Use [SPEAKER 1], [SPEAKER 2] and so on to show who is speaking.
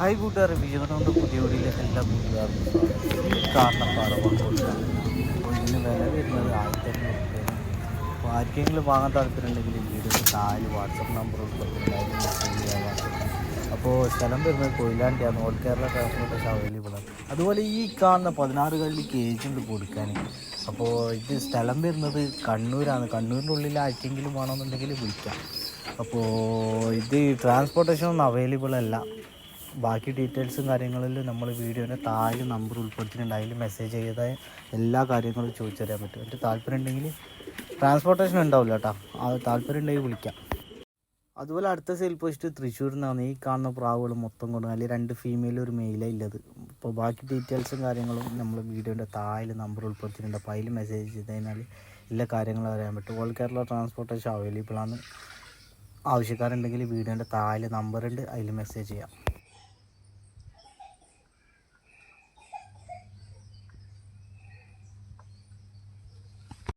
[SPEAKER 1] Hi കൂട്ടുകാർ വിജയനോട് പുതിയ വീടിലേക്ക് എല്ലാ കൂട്ടുകാർക്കും കാരണപ്പാറ ഇതിന് വില വരുന്നത് ആയിരത്തി അഞ്ഞൂറ് രൂപയാണ്. അപ്പോൾ ആർക്കെങ്കിലും വാങ്ങാൻ താല്പര്യമുണ്ടെങ്കിൽ വീഡിയോയിൽ താഴെ വാട്സപ്പ് നമ്പർ അപ്പോൾ സ്ഥലം വരുന്നത് കൊയിലാണ്ടിയാണ്. ഓൾ കേരള ട്രാൻസ്പോർട്ടേഷൻ അവൈലബിൾ ആണ്. അതുപോലെ ഈ കാണുന്ന പതിനാറ് കള്ളി കേജ് ഉണ്ട് കൊടുക്കാൻ അപ്പോൾ ഇത് സ്ഥലം വരുന്നത് കണ്ണൂരാണ്. കണ്ണൂരിന്റെ ഉള്ളിൽ ആർക്കെങ്കിലും വേണമെന്നുണ്ടെങ്കിൽ വിളിക്കാം. അപ്പോൾ ഇത് ട്രാൻസ്പോർട്ടേഷൻ ഒന്നും അവൈലബിൾ അല്ല. ബാക്കി ഡീറ്റെയിൽസും കാര്യങ്ങളിൽ നമ്മൾ വീഡിയോന്റെ താഴെ നമ്പർ ഉൾപ്പെടുത്തിയിട്ടുണ്ട് അതിൽ മെസ്സേജ് ചെയ്ത എല്ലാ കാര്യങ്ങളും ചോദിച്ചറിയാൻ പറ്റും. എന്റെ താല്പര്യം ഉണ്ടെങ്കിൽ ട്രാൻസ്പോർട്ടേഷൻ ഉണ്ടാവില്ല കേട്ടോ. അത് താല്പര്യം ഉണ്ടെങ്കിൽ വിളിക്കാം. അതുപോലെ അടുത്ത സെയിൽ പോസ്റ്റ് തൃശ്ശൂരിൽ നിന്നാണ്. ഈ കാണുന്ന പ്രാവുകൾ മൊത്തം കൊണ്ട് അതിൽ രണ്ട് ഫീമെയിൽ ഒരു മെയിലേ ഉള്ളത് അപ്പോൾ ബാക്കി ഡീറ്റെയിൽസും കാര്യങ്ങളും നമ്മൾ വീഡിയോന്റെ താഴെ നമ്പർ ഉൾപ്പെടുത്തിയിട്ടുണ്ട്. അപ്പോൾ അതിൽ മെസ്സേജ് ചെയ്ത് കഴിഞ്ഞാൽ എല്ലാ കാര്യങ്ങളും അറിയാൻ പറ്റും. ഓൾ കേരള ട്രാൻസ്പോർട്ടേഷൻ അവൈലബിൾ ആണ്. ആവശ്യക്കാരുണ്ടെങ്കിൽ വീഡിയോന്റെ താഴെ നമ്പറുണ്ട് അതിൽ മെസ്സേജ് ചെയ്യാം.